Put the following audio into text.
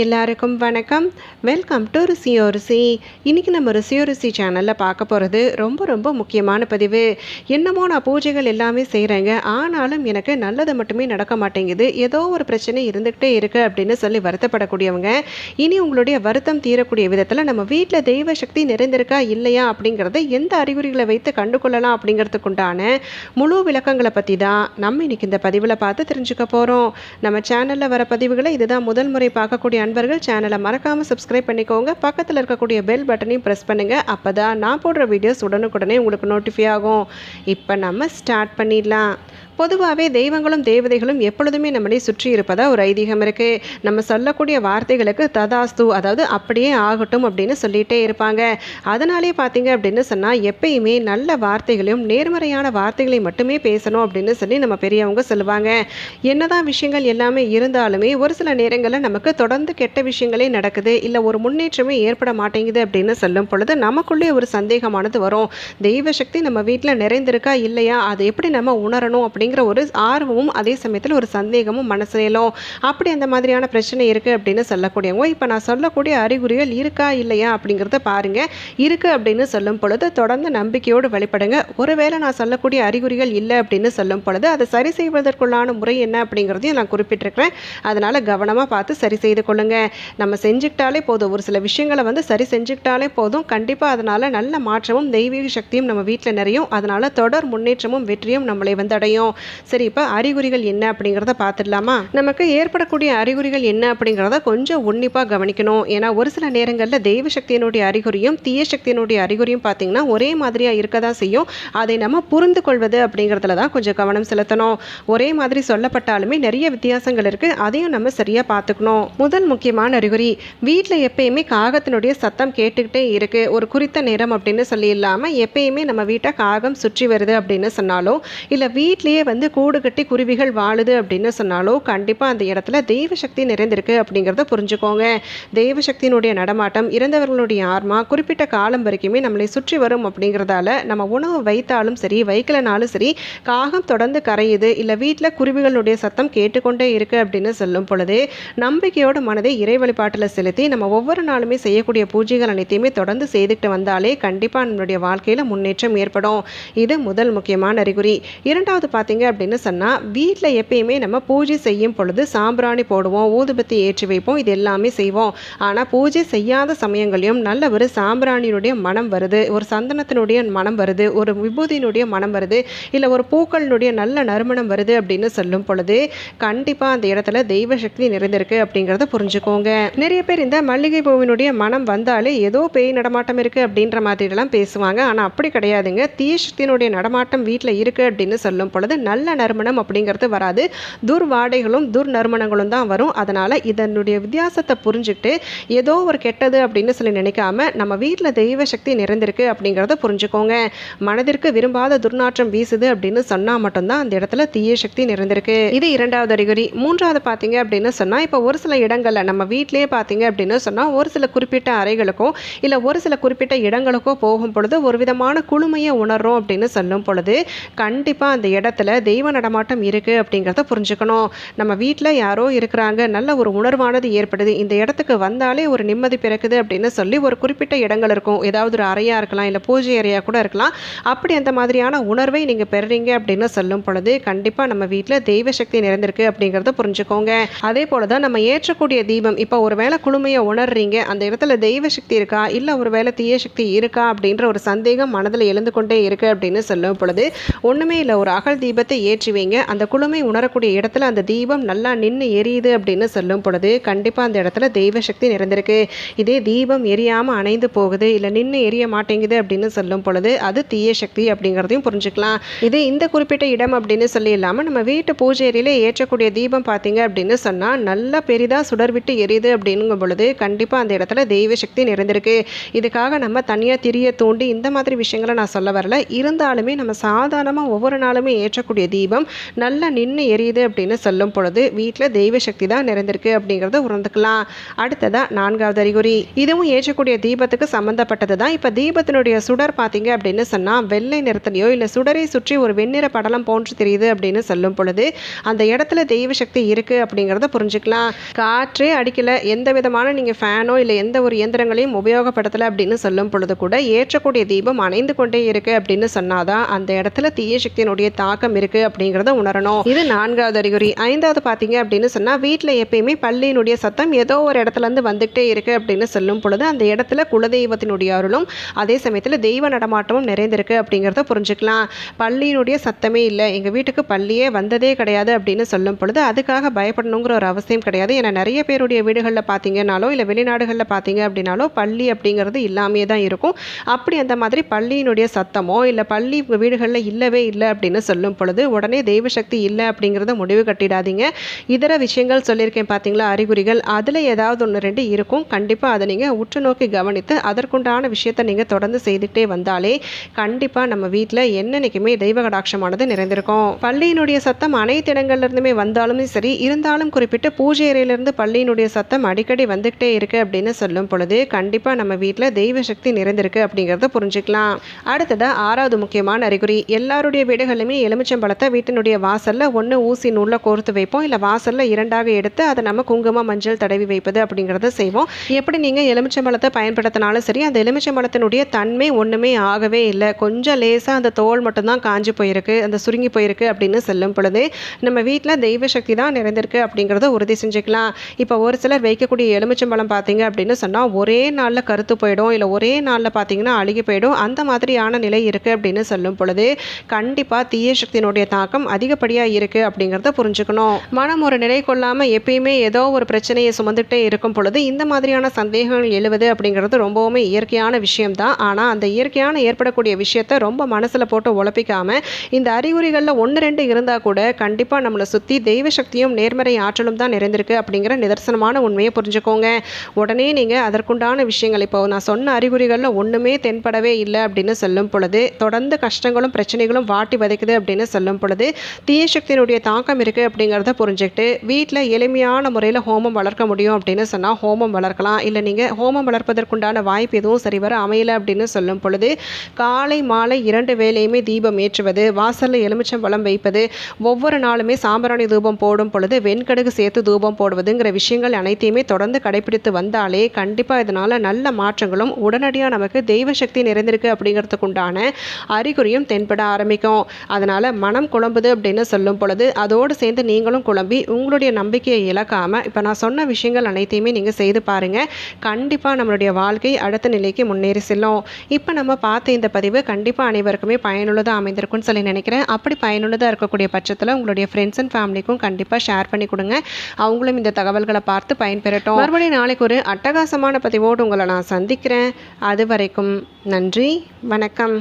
எல்லாருக்கும் வணக்கம். Welcome to ருசியோ ருசி இன்றைக்கி நம்ம ருசியோ ருசி சேனலில் பார்க்க போகிறது ரொம்ப ரொம்ப முக்கியமான பதிவு. என்னமோ நான் பூஜைகள் எல்லாமே செய்கிறேங்க ஆனாலும் எனக்கு நல்லது மட்டுமே நடக்க மாட்டேங்குது. ஏதோ ஒரு பிரச்சனை இருந்துக்கிட்டே இருக்குது அப்படின்னு சொல்லி வருத்தப்படக்கூடியவங்க. இனி உங்களுடைய வருத்தம் தீரக்கூடிய விதத்தில் நம்ம வீட்டில் தெய்வ சக்தி நிறைந்திருக்கா இல்லையா அப்படிங்கிறத எந்த அறிகுறிகளை வைத்து கண்டுகொள்ளலாம் அப்படிங்கிறதுக்குண்டான முழு விளக்கங்களை பற்றி தான் நம்ம இன்றைக்கி இந்த பதிவில் பார்த்து தெரிஞ்சுக்க போகிறோம் நம்ம சேனலில் வர பதிவுகளை இதுதான் முதல் முறை பார்க்கக்கூடிய அன்பர்கள் சேனலை மறக்காமல் சப்ஸ்கிரைப் பண்ணிக்கோங்க. பக்கத்தில் இருக்கக்கூடிய பெல் பட்டனையும் ப்ரெஸ் பண்ணுங்கள் அப்போ தான் நான் போடுற வீடியோஸ் உடனுக்குடனே உங்களுக்கு நோட்டிஃபை ஆகும். இப்போ நம்ம ஸ்டார்ட் பண்ணிடலாம். பொதுவாகவே தெய்வங்களும் தேவதைகளும் எப்பொழுதுமே நம்மளை சுற்றி இருப்பதா ஒரு ஐதீகம் இருக்குது நம்ம சொல்லக்கூடிய வார்த்தைகளுக்கு ததாஸ்து அதாவது அப்படியே ஆகட்டும் அப்படின்னு சொல்லிகிட்டே இருப்பாங்க. அதனாலே பார்த்தீங்க அப்படின்னு சொன்னால் எப்பயுமே நல்ல வார்த்தைகளையும் நேர்மறையான வார்த்தைகளை மட்டுமே பேசணும் அப்படின்னு சொல்லி நம்ம பெரியவங்க சொல்லுவாங்க. என்னதான் விஷயங்கள் எல்லாமே இருந்தாலுமே ஒரு சில நேரங்களில் நமக்கு தொடர்ந்து கெட்ட விஷயங்களே நடக்குது. இல்லை ஒரு முன்னேற்றமே ஏற்பட மாட்டேங்குது அப்படின்னு சொல்லும் பொழுது நமக்குள்ளே ஒரு சந்தேகமானது வரும். தெய்வ சக்தி நம்ம வீட்டில் நிறைந்திருக்கா இல்லையா? அதை எப்படி நம்ம உணரணும் அப்படிங்கிற ஒரு ஆர்வமும் அதே சமயத்தில் ஒரு சந்தேகமும் மனசுலும் அப்படி அந்த மாதிரியான பிரச்சனை இருக்குது அப்படின்னு சொல்லக்கூடியவங்க இப்போ நான் சொல்லக்கூடிய அறிகுறிகள் இருக்கா இல்லையா அப்படிங்கிறத பாருங்கள் இருக்குது அப்படின்னு சொல்லும் பொழுது தொடர்ந்து நம்பிக்கையோடு வழிபடுங்க. ஒருவேளை நான் சொல்லக்கூடிய அறிகுறிகள் இல்லை அப்படின்னு சொல்லும் பொழுது அதை சரி செய்வதற்குள்ளான முறை என்ன அப்படிங்கிறதையும் நான் குறிப்பிட்டிருக்கிறேன். அதனால் கவனமாக பார்த்து சரி செய்து கொள்ளுங்க. நம்ம செஞ்சுக்கிட்டாலே போதும். ஒரு சில விஷயங்களை வந்து சரி செஞ்சுக்கிட்டாலே போதும். கண்டிப்பாக அதனால் நல்ல மாற்றமும் தெய்வீக சக்தியும் நம்ம வீட்டில் நிறையும். அதனால் தொடர் முன்னேற்றமும் வெற்றியும் நம்மளை வந்தடையும். அடையும் சரி இப்போ அறிகுறிகள் என்ன அப்படிங்கிறத பார்த்துடலாமா? நமக்கு ஏற்படக்கூடிய அறிகுறிகள் என்ன அப்படிங்கிறத கொஞ்சம் உன்னிப்பாக கவனிக்கணும். ஏன்னா ஒரு சில நேரங்களில் தெய்வ சக்தியினுடைய அறிகுறியும் தீய சக்தியினுடைய அறிகுறியும் பார்த்திங்கன்னா ஒரே மாதிரியாக இருக்க தான் செய்யும். அதை நம்ம புரிந்து கொள்வது அப்படிங்கிறதுல தான் கொஞ்சம் கவனம் செலுத்தணும். ஒரே மாதிரி சொல்லப்பட்டாலுமே நிறைய வித்தியாசங்கள் இருக்குது அதையும் நம்ம சரியாக பார்த்துக்கணும் முதல் முக்கியமான அறிகுறி வீட்டில் எப்பயுமே காகத்தினுடைய சத்தம் கேட்டுக்கிட்டே இருக்குது ஒரு குறித்த நேரம் அப்படின்னு சொல்லி இல்லாமல் எப்பயுமே நம்ம வீட்டை காகம் சுற்றி வருது அப்படின்னு சொன்னாலும் இல்லை வீட்லேயே வந்து கூடு கட்டி குருவிகள் வாழுது அப்படின்னு சொன்னாலோ கண்டிப்பாக அந்த இடத்துல தெய்வ சக்தி நிறைந்திருக்கு அப்படிங்கிறத புரிஞ்சுக்கோங்க. தெய்வசக்தியினுடைய நடமாட்டம் இறந்தவர்களுடைய ஆர்மா குறிப்பிட்ட காலம் வரைக்குமே நம்மளை சுற்றி வரும் அப்படிங்கிறதால நம்ம உணவு வைத்தாலும் சரி வைக்கலனாலும் சரி காகம் தொடர்ந்து கரையுது இல்லை வீட்டில் குருவிகளுடைய சத்தம் கேட்டுக்கொண்டே இருக்கு அப்படின்னு சொல்லும் பொழுது நம்பிக்கையோட மனதை இறை வழிபாட்டில் செலுத்தி நம்ம ஒவ்வொரு நாளுமே செய்யக்கூடிய பூஜைகள் அனைத்தையுமே தொடர்ந்து செய்துக்கிட்டு வந்தாலே கண்டிப்பாக நம்மளுடைய வாழ்க்கையில் முன்னேற்றம் ஏற்படும். இது முதல் முக்கியமான அறிகுறி. இரண்டாவது பார்த்தீங்க அப்படின்னு சொன்னால் வீட்டில் எப்பயுமே நம்ம பூஜை செய்யும் பொழுது சாம்பிராணி போடுவோம் ஊதுபத்தி ஏற்றி வைப்போம் இது எல்லாமே செய்வோம். ஆனால் பூஜை செய்யாத சமயங்களையும் நல்ல ஒரு சாம்பிராணியினுடைய மனம் வருது ஒரு சந்தனத்தினுடைய மனம் வருது ஒரு விபூதியினுடைய மனம் வருது இல்லை ஒரு பூக்களினுடைய நல்ல நறுமணம் வருது அப்படின்னு சொல்லும் பொழுது கண்டிப்பாக அந்த இடத்துல தெய்வ சக்தி நிறைந்திருக்கு அப்படிங்கிறத புரிஞ்சுக்கோங்க. நிறைய பேர் இந்த மல்லிகை பூவினுடைய மனம் வந்தாலே ஏதோ பேய் நடமாட்டம் இருக்குது அப்படின்ற மாதிரிலாம் பேசுவாங்க. ஆனால் அப்படி கிடையாதுங்க. தீயசக்தியினுடைய நடமாட்டம் வீட்டில் இருக்குது அப்படின்னு சொல்லும் பொழுது நல்ல நறுமணம் அப்படிங்கிறது வராது. துர்வாடைகளும் துர் நறுமணங்களும் தான் வரும். அதனால் இதனுடைய வித்தியாசத்தை புரிஞ்சுக்கிட்டு ஏதோ ஒரு கெட்டது அப்படின்னு சொல்லி நினைக்காம நம்ம வீட்டில் தெய்வ சக்தி நிறைந்திருக்கு அப்படிங்கிறத புரிஞ்சுக்கோங்க. மனதிற்கு விரும்பாத துர்நாற்றம் வீசுது அப்படின்னு சொன்னால் மட்டும்தான் அந்த இடத்துல தீய சக்தி நிறைந்திருக்கு. இது இரண்டாவது அறிகுறி. மூன்றாவது பார்த்தீங்க அப்படின்னு சொன்னால் இப்போ ஒரு சில இடங்களில் நம்ம வீட்டிலேயே பார்த்தீங்க அப்படின்னு சொன்னால் ஒரு சில குறிப்பிட்ட அறைகளுக்கோ இல்லை ஒரு சில குறிப்பிட்ட இடங்களுக்கோ போகும் பொழுது ஒரு விதமான குளுமையை உணர்றோம் அப்படின்னு சொல்லும் பொழுது கண்டிப்பாக அந்த இடத்துல தெய்வ நடமாட்டம் இருக்குது அப்படிங்கிறத புரிஞ்சுக்கணும். நம்ம வீட்டில் யாரோ இருக்கிறாங்க. நல்ல ஒரு உணர்வானது ஏற்படுது. இந்த இடத்துக்கு வந்தாலே ஒரு நிம்மதி பிறக்குது அப்படின்னு சொல்லி ஒரு குறிப்பிட்ட இடங்கள் இருக்கும். ஏதாவது ஒரு அறையாக இருக்கலாம் இல்லை பூஜை அறையாக கூட இருக்கலாம். அப்படி அந்த மாதிரியான உணர்வை நீங்கள் பெறுறீங்க அப்படின்னு சொல்லும் பொழுது கண்டிப்பாக நம்ம வீட்டில் தெய்வ சக்தி நிறைந்திருக்கு அப்படிங்கிறத புரிஞ்சுக்கோங்க. அதே போல தான் நம்ம ஏற்றக்கூடிய தீபம். இப்போ ஒரு வேளை குழுமையை உணர்றீங்க. அந்த இடத்துல தெய்வ சக்தி இருக்கா? இல்லை ஒரு வேளை தீய சக்தி இருக்கா? அப்படின்ற ஒரு சந்தேகம் மனதில் எழுந்து கொண்டே இருக்குது அப்படின்னு சொல்லும் பொழுது ஒன்றுமே இல்லை. ஒரு அகல் தீபத்தை ஏற்றி வைங்க. அந்த குளுமை உணரக்கூடிய இடத்துல அந்த தீபம் நல்லா நின்று எரியுது அப்படின்னு சொல்லும் பொழுது கண்டிப்பாக அந்த இடத்துல தெய்வ சக்தி நிறைந்திருக்கு. இதே தீபம் எரியாமல் அணைந்து போகுது இல்லை நின்று எரிய மாட்டேங்குது அப்படின்னு சொல்லும் பொழுது அது தீய சக்தி அப்படிங்கிறதையும் புரிஞ்சுக்கலாம். இது இந்த குறிப்பிட்ட இடம் அப்படின்னு சொல்லி இல்லாமல் நம்ம வீட்டு பூஜை அறையில ஏற்றக்கூடிய தீபம் பார்த்தீங்க அப்படின்னு சொன்னால் நல்லா பெரிதாக சுடர் விட்டு எரியுது அப்படிங்கும் பொழுது கண்டிப்பாக அந்த இடத்துல தெய்வ சக்தி நிறைந்திருக்கு. இதுக்காக நம்ம தனியாக திரிய தூண்டி இந்த மாதிரி விஷயங்களை நான் சொல்ல வரல. இருந்தாலுமே நம்ம சாதாரணமாக ஒவ்வொரு நாளுமே ஏற்றக்கூடிய ஏற்றக்கூடிய தீபம் நல்லா நின்று எரியுது அப்படின்னு சொல்லும் பொழுது வீட்டில் தெய்வ சக்தி தான் நிறைந்திருக்கு அப்படிங்கிறத உணர்ந்துக்கலாம். அடுத்ததாக நான்காவது அறிகுறி. இதுவும் ஏற்றக்கூடிய தீபத்துக்கு சம்மந்தப்பட்டது தான். இப்போ தீபத்தினுடைய சுடர் பார்த்தீங்க அப்படின்னு சொன்னால் வெள்ளை நிறத்துலையோ இல்லை சுடரை சுற்றி ஒரு வெண்ணிற படலம் போன்று தெரியுது அப்படின்னு சொல்லும் பொழுது அந்த இடத்துல தெய்வ சக்தி இருக்குது அப்படிங்கிறத புரிஞ்சுக்கலாம். காற்றே அடிக்கலை. எந்த விதமான நீங்கள் ஃபேனோ இல்லை எந்த ஒரு இயந்திரங்களையும் உபயோகப்படுத்தலை அப்படின்னு சொல்லும் பொழுது கூட ஏற்றக்கூடிய தீபம் அணைந்து கொண்டே இருக்குது அப்படின்னு சொன்னாதான் அந்த இடத்துல தீய சக்தியினுடைய தாக்கம் இருக்குது அப்படிங்கிறத உணரணும். இது நான்காவது அறிகுறி. ஐந்தாவது பார்த்தீங்க அப்படின்னு சொன்னால் வீட்டில் எப்பயுமே பள்ளியினுடைய சத்தம் ஏதோ ஒரு இடத்துல இருந்து வந்துகிட்டே இருக்குது அப்படின்னு சொல்லும் பொழுது அந்த இடத்துல குலதெய்வத்தினுடைய அருளும் அதே சமயத்தில் தெய்வ நடமாட்டமும் நிறைந்திருக்கு அப்படிங்கிறத புரிஞ்சுக்கலாம். பள்ளியினுடைய சத்தமே இல்லை. எங்கள் வீட்டுக்கு பள்ளியே வந்ததே கிடையாது அப்படின்னு சொல்லும் பொழுது அதுக்காக பயப்படணுங்கிற ஒரு அவசியம் கிடையாது. ஏன்னா நிறைய பேருடைய வீடுகளில் பார்த்தீங்கன்னாலோ இல்லை வெளிநாடுகளில் பார்த்தீங்க அப்படின்னாலோ பள்ளி அப்படிங்கிறது இல்லாமே தான் இருக்கும். அப்படி அந்த மாதிரி பள்ளியினுடைய சத்தமோ இல்லை பள்ளி வீடுகளில் இல்லவே இல்லை அப்படின்னு சொல்லும் பொழுது உடனே தெய்வ சக்தி இல்லை அப்படிங்கிறத முடிவு கட்டிடாதீங்க. இதர விஷயங்கள் சொல்லியிருக்கேன் பார்த்தீங்களா அறிகுறிகள்? அதில் ஏதாவது ஒன்று ரெண்டு இருக்கும். கண்டிப்பாக அதை நீங்கள் உற்று நோக்கி கவனித்து அதற்குண்டான விஷயத்தை நீங்கள் தொடர்ந்து செய்துக்கிட்டே வந்தாலே கண்டிப்பாக நம்ம வீட்டில் என்னன்னைக்குமே தெய்வ கடாட்சமானது நிறைந்திருக்கும். பள்ளியினுடைய சத்தம் அனைத்து இடங்கள்லேருந்துமே வந்தாலுமே சரி இருந்தாலும் குறிப்பிட்டு பூஜை அறையிலிருந்து பள்ளியினுடைய சத்தம் அடிக்கடி வந்துக்கிட்டே இருக்கு அப்படின்னு சொல்லும் பொழுது கண்டிப்பாக நம்ம வீட்டில் தெய்வ சக்தி நிறைந்திருக்கு அப்படிங்கிறத புரிஞ்சுக்கலாம். அடுத்ததாக ஆறாவது முக்கியமான அறிகுறி. எல்லாருடைய வீடுகளிலுமே எலுமிச்சம்பழத்தை வீட்டினுடைய வாசலில் ஒன்று ஊசி நூலில் கோர்த்து வைப்போம். இல்லை வாசலில் இரண்டாக எடுத்து அதை நம்ம குங்குமம் மஞ்சள் தடவி வைப்பது அப்படிங்கிறத செய்வோம். எப்படி நீங்கள் எலுமிச்சம்பழத்தை பயன்படுத்தினாலும் சரி அந்த எலுமிச்சம்பழத்தினுடைய தன்மை ஒன்றுமே ஆகவே இல்லை. கொஞ்சம் லேசாக அந்த தோல் மட்டும்தான் காஞ்சு போயிருக்கு அந்த சுருங்கி போயிருக்கு அப்படின்னு சொல்லும் பொழுது நம்ம வீட்டில் தெய்வ சக்தி தான் நிறைந்திருக்கு அப்படிங்கிறத உறுதி செஞ்சுக்கலாம். இப்போ ஒரு சிலர் வைக்கக்கூடிய எலுமிச்சம்பழம் பார்த்தீங்க அப்படின்னு சொன்னால் ஒரே நாளில் கருத்து போயிடும். இல்லை ஒரே நாளில் பார்த்தீங்கன்னா அழுகி போயிடும். அந்த மாதிரியான நிலை இருக்குது அப்படின்னு சொல்லும் பொழுது கண்டிப்பாக தீய சக்தி இதனுடைய தாக்கம் அதிகப்படியாக இருக்குது அப்படிங்கிறத புரிஞ்சுக்கணும். மனம் ஒரு நிலை கொள்ளாமல் எப்பயுமே ஏதோ ஒரு பிரச்சனையை சுமந்துகிட்டே இருக்கும் பொழுது இந்த மாதிரியான சந்தேகங்கள் எழுவது அப்படிங்கிறது ரொம்பவுமே இயற்கையான விஷயம்தான். ஆனால் அந்த இயற்கையான ஏற்படக்கூடிய விஷயத்த ரொம்ப மனசில் போட்டு உழப்பிக்காம இந்த அறிகுறிகளில் ஒன்று ரெண்டு இருந்தால் கூட கண்டிப்பாக நம்மளை சுற்றி தெய்வ சக்தியும் நேர்மறை ஆற்றலும் தான் நிறைந்திருக்கு அப்படிங்கிற நிதர்சனமான உண்மையை புரிஞ்சுக்கோங்க. உடனே நீங்கள் அதற்குண்டான விஷயங்கள் இப்போ நான் சொன்ன அறிகுறிகளில் ஒன்றுமே தென்படவே இல்லை அப்படின்னு சொல்லும் பொழுது தொடர்ந்து கஷ்டங்களும் பிரச்சனைகளும் வாட்டி வதைக்குது அப்படின்னு சொல்லும் பொழுது தீய சக்தியினுடைய தாக்கம் இருக்குது அப்படிங்கிறத புரிஞ்சுக்கிட்டு வீட்டில் எளிமையான முறையில் ஹோமம் வளர்க்க முடியும் அப்படின்னு சொன்னால் ஹோமம் வளர்க்கலாம். இல்லை நீங்கள் ஹோமம் வளர்ப்பதற்குண்டான வாய்ப்பு எதுவும் சரிவர அமையலை அப்படின்னு சொல்லும் பொழுது காலை மாலை இரண்டு வேலையுமே தீபம் ஏற்றுவது வாசலில் எலுமிச்சம் பழம் வைப்பது ஒவ்வொரு நாளுமே சாம்பிராணி தூபம் போடும் பொழுது வெண்கடுகு சேர்த்து தூபம் போடுவதுங்கிற விஷயங்கள் அனைத்தையுமே தொடர்ந்து கடைபிடித்து வந்தாலே கண்டிப்பாக இதனால் நல்ல மாற்றங்களும் உடனடியாக நமக்கு தெய்வ சக்தி நிறைந்திருக்கு அப்படிங்கிறதுக்கு உண்டான அறிகுறியும் தென்பட ஆரம்பிக்கும். அதனால் மனம் குழம்புது அப்படின்னு சொல்லும் பொழுது அதோடு சேர்ந்து நீங்களும் குழம்பி உங்களுடைய நம்பிக்கையை இழக்காமல் இப்போ நான் சொன்ன விஷயங்கள் அனைத்தையுமே நீங்கள் செய்து பாருங்கள் கண்டிப்பாக நம்மளுடைய வாழ்க்கை அடுத்த நிலைக்கு முன்னேறி செல்லும். இப்போ நம்ம பார்த்த இந்த பதிவு கண்டிப்பாக அனைவருக்குமே பயனுள்ளதாக அமைந்திருக்கும்னு சொல்லி நினைக்கிறேன். அப்படி பயனுள்ளதாக இருக்கக்கூடிய பட்சத்தில் உங்களுடைய ஃப்ரெண்ட்ஸ் அண்ட் ஃபேமிலிக்கும் கண்டிப்பாக ஷேர் பண்ணி கொடுங்க. அவங்களும் இந்த தகவல்களை பார்த்து பயன்பெறட்டும். மறுபடியும் நாளைக்கு ஒரு அட்டகாசமான பதிவோடு உங்களை நான் சந்திக்கிறேன். அது வரைக்கும் நன்றி வணக்கம்.